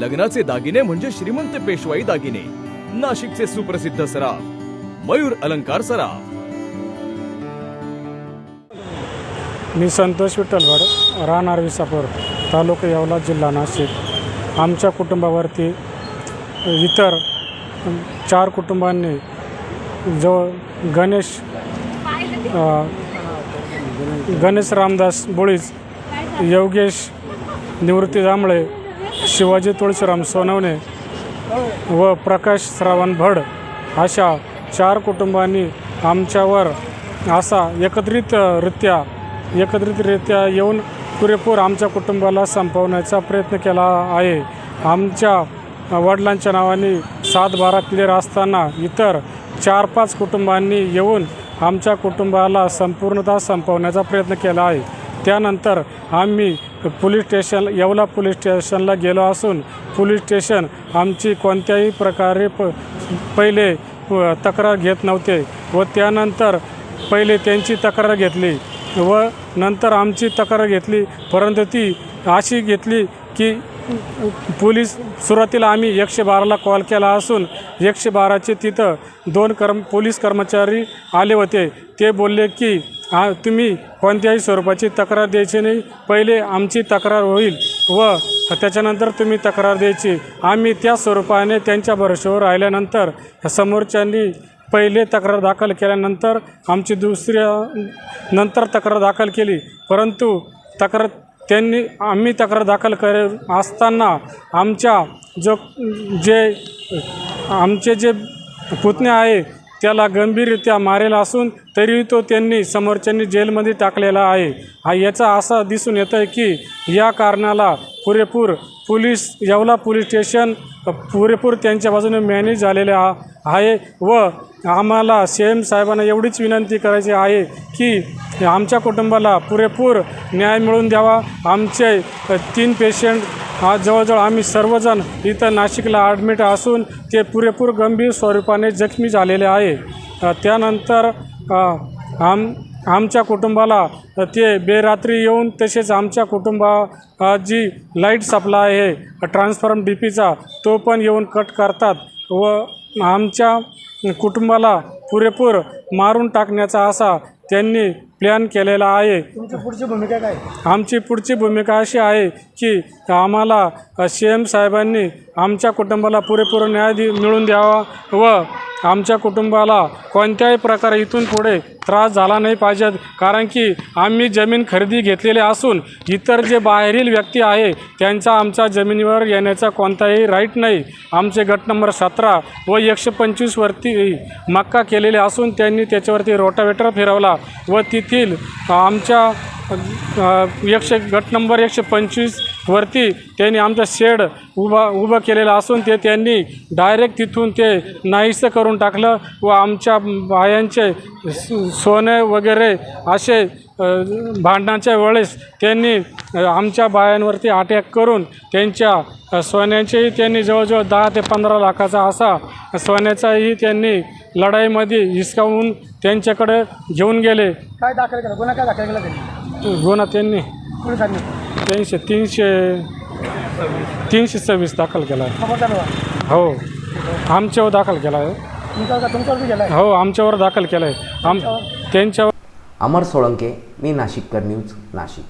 लग्नाचे दागिने म्हणजे श्रीमंत पेशवाई दागिने. नाशिकचे सुप्रसिद्ध सराफ मयूर अलंकार सराफ. मी संतोष विठ्ठलगड राहणार विसापूर तालुका येवला जिल्हा नाशिक. आमच्या कुटुंबावरती इतर चार कुटुंबांनी जवळ गणेश गणेश रामदास बोळीज योगेश निवृत्ती जांभळे शिवाजी तुळशीराम सोनवणे व प्रकाश श्रावण भड अशा चार कुटुंबांनी आमच्यावर असा एकत्रितरित्या एकत्रितरित्या येऊन पुरेपूर आमच्या कुटुंबाला संपवण्याचा प्रयत्न केला आहे. आमच्या वडिलांच्या नावाने सात बारा क्लिअर असताना इतर चार पाच कुटुंबांनी येऊन आमच्या कुटुंबाला संपूर्णतः संपवण्याचा प्रयत्न केला आहे. त्यानंतर आम्ही पोलीस स्टेशन येवला पोलीस स्टेशनला गेलो असून पोलीस स्टेशन आमची कोणत्याही प्रकारे प पहिले व तक्रार घेत नव्हते व त्यानंतर पहिले त्यांची तक्रार घेतली व नंतर आमची तक्रार घेतली. परंतु ती अशी घेतली की पोलीस सुरुवातीला आम्ही एकशे बाराला कॉल केला असून एकशे बाराचे तिथं दोन कर्म पोलीस कर्मचारी आले होते. ते बोलले की हा तुम्ही कोणत्याही स्वरूपाची तक्रार द्यायची नाही. पहिले आमची तक्रार होईल व त्याच्यानंतर तुम्ही तक्रार द्यायची. आम्ही त्या स्वरूपाने त्यांच्या भरोश्यावर राहिल्यानंतर समोरच्यांनी पहिले तक्रार दाखल केल्यानंतर आमची दुसऱ्या नंतर तक्रार दाखल केली. परंतु तक्रार त्यांनी आम्ही तक्रार दाखल कर असताना आमच्या जो जे आमचे जे पुतणे आहे त्याला गंभीररित्या मारेल असून तरीही तो त्यांनी समोरच्यांनी जेलमध्ये टाकलेला आहे. हा याचा असा दिसून येतं आहे की या कारणाला पुरेपूर पोलीस येवला पोलीस स्टेशन पुरेपूर त्यांच्या बाजूने मॅनेज झालेले आ आहे व आम्हाला सी एम साहेबांना एवढीच विनंती करायची आहे की आमच्या कुटुंबाला पुरेपूर न्याय मिळवून द्यावा. आमचे तीन पेशंट हा जवळजवळ आम्ही सर्वजण इथं नाशिकला ॲडमिट असून ते पुरेपूर गंभीर स्वरूपाने जखमी झालेले आहे. त्यानंतर आम आमच्या कुटुंबाला ते बेरात्री येऊन तसेच आमच्या कुटुंबा जी लाइट सप्लाय आहे. ट्रान्सफॉर्म डी पीचा तो पण येऊन कट करतात व आमच्या कुटुंबाला पुरेपूर मारून टाकण्याचा असा त्यांनी प्लॅन केलेला आहे. तुमची पुढची भूमिका काय? आमची पुढची भूमिका अशी आहे की आम्हाला सी एम साहेबांनी आमच्या कुटुंबाला पुरेपूर न्याय दि मिळून द्यावा व आमच्या कुटुंबाला कोणत्याही प्रकारे इथून पुढे त्रास झाला नाही पाहिजेत कारण की आम्ही जमीन खरेदी घेतलेली असून इतर जे बाहेरील व्यक्ती आहे त्यांचा आमच्या जमिनीवर येण्याचा कोणताही राईट नाही. आमचे गट नंबर सतरा व एकशे पंचवीसवरती मक्का केलेले असून त्यांनी त्याच्यावरती रोटावेटर फिरवला व तेथील आमच्या एकशे गट नंबर एकशे पंचवीसवरती त्यांनी आमचा शेड उभा उभं केलेलं असून ते त्यांनी डायरेक्ट तिथून ते नाहीसं करून टाकलं व आमच्या बायांचे सोने वगैरे असे भांडणाच्या वेळेस त्यांनी आमच्या बायांवरती अटॅक करून त्यांच्या सोन्याचेही त्यांनी जवळजवळ दहा ते पंधरा लाखाचा असा सोन्याचाही त्यांनी लढाईमध्ये हिसकावून त्यांच्याकडे घेऊन गेले. काय दाखल केलं? गुन्हा काय दाखल केला त्यांनी? गुन्हा त्यांनी. पोलिसांनी? तीनशे तीनशे तीनशे सव्वीस दाखल केला आहे. खबरदार हो. आमच्यावर दाखल केला आहे. तुमच्यावर का तुमच्यावर बी गेलाय हो आमच्यावर दाखल केला आहे. आम त्यांच्यावर अमर सोळंके मी नाशिककर न्यूज नाशिक.